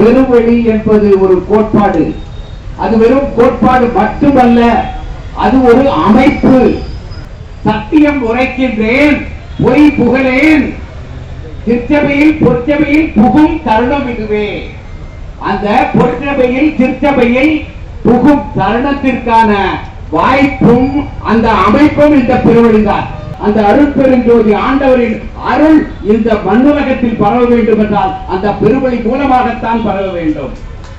பெருவழி என்பது ஒரு கோட்பாடு. அது வெறும் கோட்பாடு மட்டுமல்ல அது ஒரு அமைப்பு. சத்தியம் உரைக்கின்றேன் பொய் புகழேன். திருச்சபையில் பொற்சபையில் புகும் தருணம் இதுவே. அந்த பொற்சபையில் திருச்சபையில் புகும் தருணத்திற்கான வாய்ப்பும் அந்த அமைப்பும் இந்த பெருவழிதான் அந்த அருட்பெருஞ்சோதி ஆண்டவரின் அருள் இந்த மண்ணுலகத்தில் பரவ வேண்டும் என்றால் அந்த பெருவழி மூலமாகத்தான் பரவ வேண்டும்.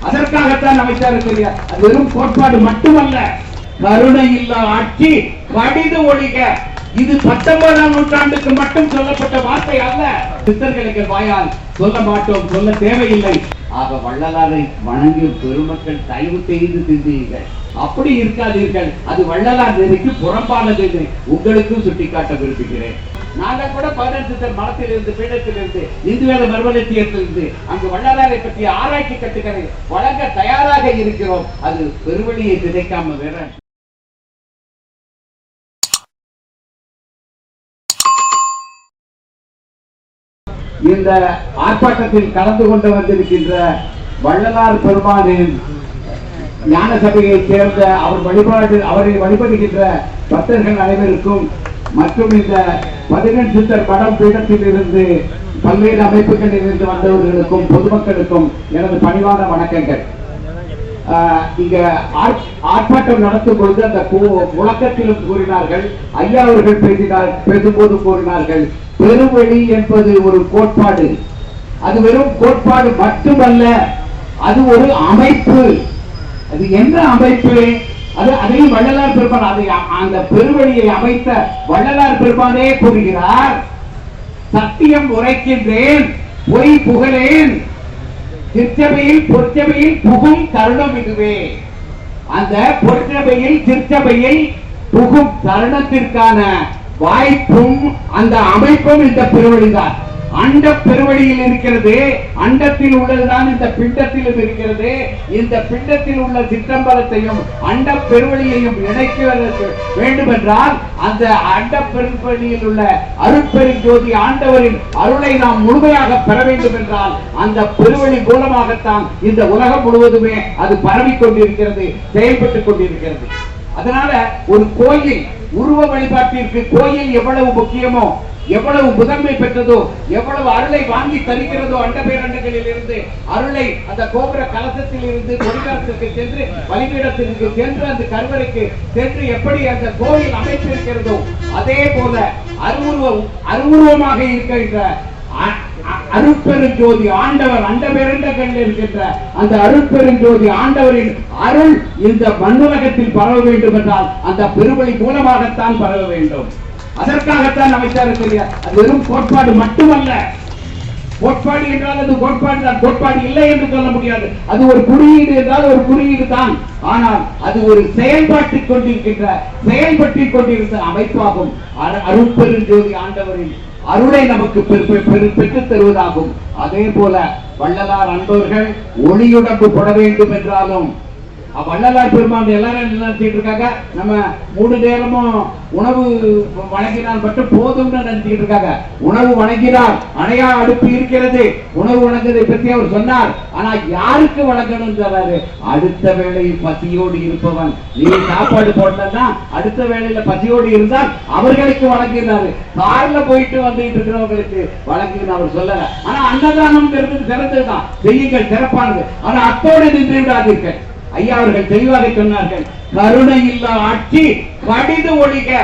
அதற்காகத்தான் அமைச்சர் அது வெறும் கோட்பாடு மட்டுமல்ல. கருணை இல்லா ஆட்சி கடிது ஒழிக. இது பத்தொன்பதாம் நூற்றாண்டுக்கு மட்டும் சொல்லப்பட்ட வார்த்தை அல்ல. சித்தர்களுக்கு வாயால் சொல்ல மாட்டோம் சொல்ல தேவையில்லை. ஆக வள்ளலாரை வணங்கிய பெருமக்கள் தயவு செய்து சிந்தியுங்கள். அப்படி இருக்காதீர்கள். அது வள்ளலார் நெறிக்கு புறம்பானது என்று உங்களுக்கும் சுட்டிக்காட்ட விரும்புகிறேன். நாங்கள் கூட பதினெட்டு மலத்திலிருந்து பீடத்திலிருந்து இந்து வேத மறுமலர்ச்சியத்திலிருந்து அங்கு வள்ளலாரை பற்றிய ஆராய்ச்சி கட்டுகளை வழங்க தயாராக இருக்கிறோம். அது பெருவழியை சிதைக்காம வேற இந்த ஆர்ப்பாட்டத்தில் கலந்து கொண்டு வந்திருக்கின்ற வள்ளலார் பெருமானின் ஞான சபையை சேர்ந்த அவர் வழிபாடு அவரை வழிபடுகின்ற பக்தர்கள் அனைவருக்கும் மற்றும் இந்த பதினெண் சித்தர் படம் பீடத்தில் இருந்து பல்வேறு அமைப்புகளில் இருந்து வந்தவர்களுக்கும் பொதுமக்களுக்கும் எனது பணிவான வணக்கங்கள். ஆஹ் இங்க ஆர்ப்பாட்டம் நடத்தும் பொழுது அந்த முழக்கத்திலும் கூறினார்கள் ஐயா அவர்கள் பேசினார் பேசும்போது கூறினார்கள் பெருவெளி என்பது ஒரு கோட்பாடு. அது வெறும் கோட்பாடு மட்டுமல்ல அது ஒரு அமைப்பு. அது என்ன அமைப்பு? அது அதையும் வள்ளலார் பெருமான் அதை அந்த பெருவழியை அமைத்த வள்ளலார் பெருமானே கூறுகிறார். சத்தியம் உரைக்கின்றேன் பொய் புகழேன் திருச்சபையில் பொற்சபையில் புகும் தருணம் இதுவே. அந்த பொற்சபையில் திருச்சபையில் புகும் தருணத்திற்கான வாய்ப்பும் அந்த அமைப்பும் இந்த பெருவழிதான். அண்ட பெருவழியில் இருக்கிறது அண்டத்தில் உள்ளதுதான் இந்த பிண்டத்திலும் இருக்கிறது இந்த பிண்டத்தில் உள்ள சிற்றம்பலத்தையும் அண்ட பெருவழியையும் இணைக்க வேண்டும் என்றால் அந்த அண்ட பெருவழியில் உள்ள அருட்பெருஞ்சோதி ஆண்டவரின் அருளை நாம் முழுமையாக பெற வேண்டும் என்றால் அந்த பெருவழி மூலமாகத்தான் இந்த உலகம் முழுவதுமே அது பரவிக் கொண்டிருக்கிறது செயல்பட்டுக் கொண்டிருக்கிறது. அதனால ஒரு கோயில் உருவ வழிபாட்டிற்கு கோயில் எவ்வளவு முக்கியமோ எவ்வளவு முதன்மை பெற்றதோ எவ்வளவு அருளை வாங்கி தருகிறதோ அண்ட பேரண்டங்களில் இருந்து அருளை அந்த கோபுர கலசத்தில் இருந்து கொடிகாலத்திற்கு சென்று பலிபீடத்திற்கு சென்று அந்த கருவறைக்கு சென்று எப்படி அந்த கோயில் அமைத்திருக்கிறதோ அதே போல அருவுருவம் அருவுருவமாக இருக்கின்ற அ- அருட்பெருஞ்சோதி ஆண்டவர் அண்ட பேரண்டங்கள் இருக்கின்ற அந்த அருட்பெருஞ்சோதி ஆண்டவரின் அருள் இந்த மண்ணுலகத்தில் பரவ வேண்டும் என்றால் அந்த பெருவழி மூலமாகத்தான் பரவ வேண்டும். அதற்காகத்தான் அமைச்சர் தெரியாது அது வெறும் கோட்பாடு மட்டுமல்ல. கோட்பாடு என்றால் அது கோட்பாடு தான். கோட்பாடு இல்லை என்று சொல்ல முடியாது. அது ஒரு குறியீடு என்றால் ஒரு குறியீடு தான். ஆனால் அது ஒரு செயல்பாட்டிக் கொண்டிருக்கின்ற செயல்பட்டு கொண்டிருந்த அமைப்பாகும். அரு- அருட்பெருஞ்சோதி ஆண்டவரின் அருளை நமக்கு பெற்றுத் தருவதாகும். அதே போல வள்ளலார் அன்பவர்கள் ஒளியுடம்பு பட வேண்டும் என்றாலும் வள்ளலார் பெருமான் எல்லாரும் நடத்திட்டு இருக்காங்க? நம்ம மூணு நேரமும் உணவு வழங்கினால் மட்டும் போதும்னு நினைச்சிட்டு இருக்காங்க. உணவு வழங்கினால் அணையா அடுப்பு இருக்கிறது. உணவு வழங்குவதை பற்றி அவர் சொன்னார். ஆனா யாருக்கு வழங்கணும் சொல்றாரு? அடுத்த வேளையில் பசியோடு இருப்பவன். நீ சாப்பாடு போட்டா அடுத்த வேளையில பசியோடு இருந்தால் அவர்களுக்கு வழங்கினாரு கார்ல போயிட்டு வந்துட்டு இருக்கிறவங்களுக்கு வழங்குன்னு அவர் சொல்லல. ஆனா அன்னதானம் சிறந்ததுதான். செய்யுங்கள் சிறப்பானது. ஆனா அத்தோடு நின்று விடாதீர்கள். ஐயா அவர்கள் தெளிவாக சொன்னார்கள் கருணை இல்லா ஆட்சி கடிது ஒழிக.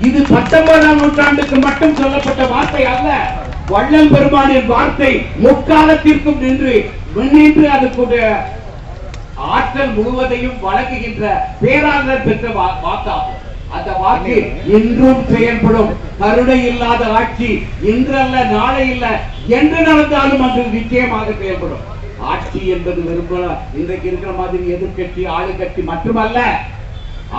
இது பத்தொன்பதாம் நூற்றாண்டுக்கு மட்டும் சொல்லப்பட்ட வார்த்தை அல்ல. வள்ளல் பெருமானின் வார்த்தை முக்காலத்திற்கும் நின்று நின்று அதுக்குடைய ஆற்றல் முழுவதையும் வழங்குகின்ற பேராளர் பெற்ற வா- அந்த வாக்கு இன்றும் செயல்படும். கருணை இல்லாத ஆட்சி இன்றல்ல நாளை இல்ல. என்று நடந்தாலும் அது நிச்சயமாக செயல்படும். ஆட்சி என்பது விரும்ப இன்றைக்கு இருக்கிற மாதிரி எதிர்கட்சி ஆளுங்கட்சி மட்டுமல்ல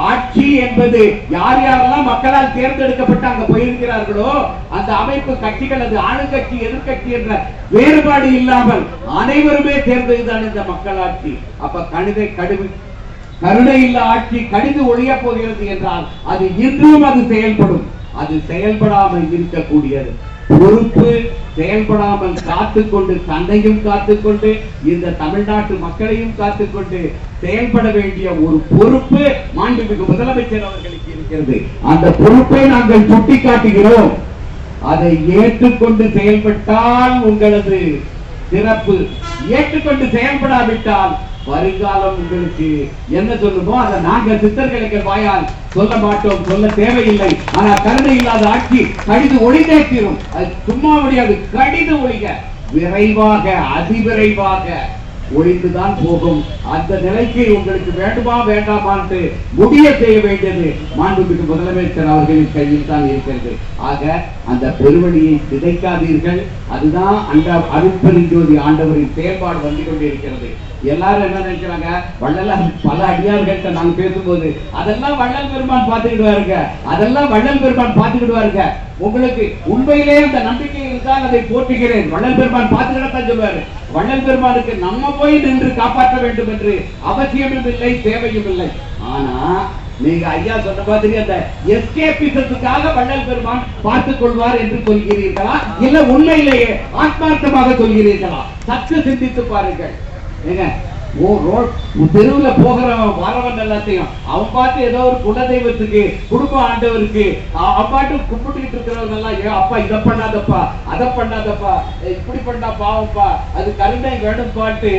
ஆட்சி என்பது யார் யாரெல்லாம் மக்களால் தேர்ந்தெடுக்கப்பட்டு அங்க போயிருக்கிறார்களோ அந்த அமைப்பு கட்சிகள் அது ஆளுங்கட்சி எதிர்கட்சி என்ற வேறுபாடு இல்லாமல் அனைவருமே தேர்ந்ததுதான் இந்த மக்களாட்சி அப்ப கணித கடுமை கருணை இல்ல ஆட்சி கடிது ஒழிய போகிறது என்றால் அது இன்றும் அது செயல்படும். அது செயல்படாமல் இருக்கக்கூடியது. பொறுப்பு செயல்படாமல் காத்துக்கொண்டு தன்னையும் காத்துக்கொண்டு இந்த தமிழ்நாட்டு மக்களையும் காத்துக்கொண்டு செயல்பட வேண்டிய ஒரு பொறுப்பு மாண்புமிகு முதலமைச்சர் அவர்களுக்கு இருக்கிறது. அந்த பொறுப்பை நாங்கள் சுட்டிக்காட்டுகிறோம். அதை ஏற்றுக்கொண்டு செயல்பட்டால் உங்களது சிறப்பு ஏற்றுக்கொண்டு செயல்படாவிட்டால் வருங்காலம் உங்களுக்கு என்ன சொல்லுமோ அதை நாங்க சித்தர்களுக்கு வாயால் சொல்ல மாட்டோம் சொல்ல தேவையில்லை. ஆனா கருணை இல்லாத ஆட்சி கடிது ஒளிந்தே தீரும் அது சும்மா முடியாது கடிது ஒழிக விரைவாக அதிவிரைவாக ஒழிந்துதான் போகும். அந்த நிலைக்கு உங்களுக்கு வேண்டுமா வேண்டாமான்ட்டு முடிய செய்ய வேண்டியது மாண்புமிகு முதலமைச்சர் அவர்களின் கையில் தான் இருக்கிறது. ஆக அந்த பெருவழியை சிதைக்காதீர்கள். அதுதான் அந்த அருட்பெருஞ்சோதி ஆண்டவரின் செயல்பாடு வந்து கொண்டிருக்கிறது. எல்லாரும் என்ன நினைக்கிறாங்க? வள்ளலார் பல அடியார்கள்ட்ட நாங்க பேசும்போது அதெல்லாம் வள்ளல் பெருமான் பார்த்துக்கிடுவாருங்க. அதெல்லாம் வள்ளல் பெருமான் பார்த்துக்கிடுவாருங்க. உங்களுக்கு உண்மையிலே அந்த நம்பிக்கை இருந்தால் அதை போற்றுகிறேன். வள்ளல் பெருமான் பார்த்துக்கிடத்தான் சொல்வாரு. வள்ளல் பெருமானுக்கு நம்ம போய் நின்று காப்பாற்ற வேண்டும் என்று அவசியமும் இல்லை தேவையும் இல்லை. ஆனா நீங்க ஐயா சொன்ன மாதிரி அந்த எஸ்கேபிசத்துக்காக வள்ளல் பெருமான் பார்த்துக் கொள்வார் என்று சொல்கிறீர்களா? இல்ல உண்மையிலேயே ஆத்மார்த்தமாக சொல்கிறீர்களா? சற்று சிந்தித்து பாருங்கள். ஏங்க ஓ ரோட் தெருவில் போகிறவன் வரவன் எல்லாத்தையும். அவன் பார்த்து ஏதோ ஒரு குலதெய்வத்துக்கு குடும்ப ஆண்டவருக்கு அவன் பாட்டு கும்பிட்டுக்கிட்டு இருக்கிறவங்க எல்லாம் அப்பா இதை பண்ணாதப்பா அதை பண்ணாதப்பா இப்படி பண்ணா பாவப்பா அது கருணை வேணும் பாட்டு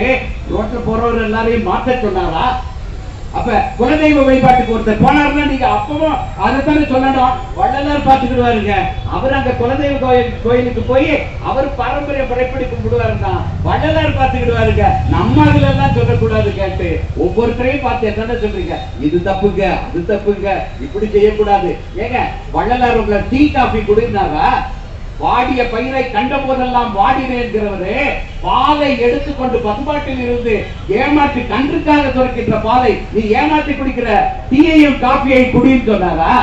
ரோட்டில் போறவர் எல்லாரையும் மாற்ற சொன்னாரா? அப்ப குலதெய்வ வழிபாட்டுக்கு ஒருத்தர் போனாருன்னா நீங்க அப்பவும் அதைத்தானே சொல்லணும். வள்ளலார் பார்த்துக்கிடுவாருங்க. அவர் அந்த குலதெய்வ கோயில் கோயிலுக்கு போய் அவர் பாரம்பரிய முறைப்படி கும்பிடுவாருன்னா வள்ளலார் பார்த்துக்கிடுவாருங்க. நம்ம அதுல எல்லாம் சொல்லக்கூடாது கேட்டு. ஒவ்வொருத்தரையும் பார்த்து என்னென்ன சொல்றீங்க? இது தப்புங்க அது தப்புங்க இப்படி செய்யக்கூடாது. ஏங்க வள்ளலார் உங்களை டீ காஃபி குடினாரா? வாடிய பயிரை கண்ட போதெல்லாம் வாடினேங்கிறவரு பாலை எடுத்துக்கொண்டு பண்பாட்டில் இருந்து ஏமாற்றி கன்றுக்காக துறக்கின்ற பாலை நீ ஏமாற்றி குடிக்கிற? டீயையும் காப்பியையும் குடின்னு சொன்னாரா?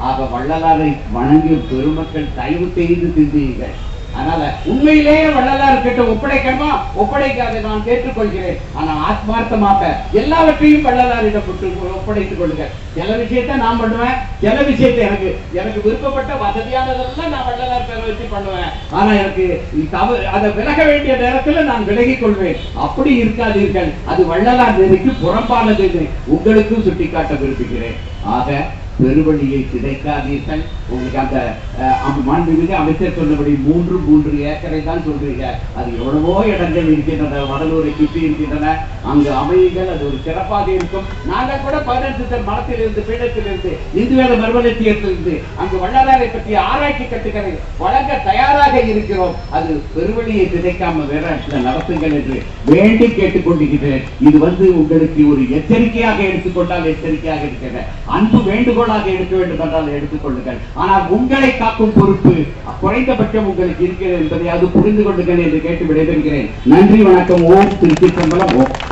ஆக வள்ளலாரை வணங்கி பெருமக்கள் தயவு செய்து சிந்தியுங்கள் அதனால உண்மையிலேயே வள்ளலார் கிட்ட ஒப்படைக்கணுமா? ஒப்படைக்காத நான் கேட்டுக்கொள்கிறேன். ஆனா ஆத்மார்த்தமாக எல்லாவற்றையும் வள்ளலாரிடம் ஒப்படைத்துக் கொள்ளுங்க சில விஷயத்தை நான் பண்ணுவேன் சில விஷயத்தை எனக்கு எனக்கு விருப்பப்பட்ட வசதியானதெல்லாம் நான் வள்ளலார் பேரை வச்சு பண்ணுவேன். ஆனா எனக்கு தவறு அதை விலக வேண்டிய நேரத்துல நான் விலகிக் கொள்வேன். அப்படி இருக்காதீர்கள். அது வள்ளலார் நெறிக்கு புறம்பானது உங்களுக்கும் சுட்டிக்காட்ட விரும்புகிறேன். ஆக பெருவழியை சிதைக்காதீர்கள் உங்களுக்கு அந்த மாண்புமிகு அமைச்சர் சொன்னபடி மூன்று மூன்று ஏக்கரை தான் சொல்றீங்க. அது எவ்வளவோ இடங்கள் இருக்கின்றன வடலூரை சுற்றி இருக்கின்றன. அங்கு அமையுங்கள் அது ஒரு சிறப்பாக இருக்கும். நாங்கள் கூட பதினெட்டு மரத்திலிருந்து பீடத்திலிருந்து இருந்து பீடத்தில் இந்து வேத அங்கு வள்ளலாரை பற்றிய ஆராய்ச்சி கட்டுகளை வழங்க தயாராக இருக்கிறோம். அது பெருவழியை சிதைக்காம வேற நடத்துங்கள் என்று வேண்டி கேட்டுக்கொண்டிருக்கிறேன். இது வந்து உங்களுக்கு ஒரு எச்சரிக்கையாக எடுத்துக்கொண்டால் எச்சரிக்கையாக இருக்கிறேன். அன்பு வேண்டுகோளாக எடுக்க வேண்டும் என்றால் எடுத்துக்கொள்ளுங்கள் ஆனால் உங்களை காக்கும் பொறுப்பு குறைந்தபட்சம் உங்களுக்கு இருக்கிறது என்பதை அது புரிந்து கொள்ளுங்கள் என்று கேட்டு விடைபெறுகிறேன். நன்றி வணக்கம். ஓம் திருச்சி சம்பளம். ஓம்.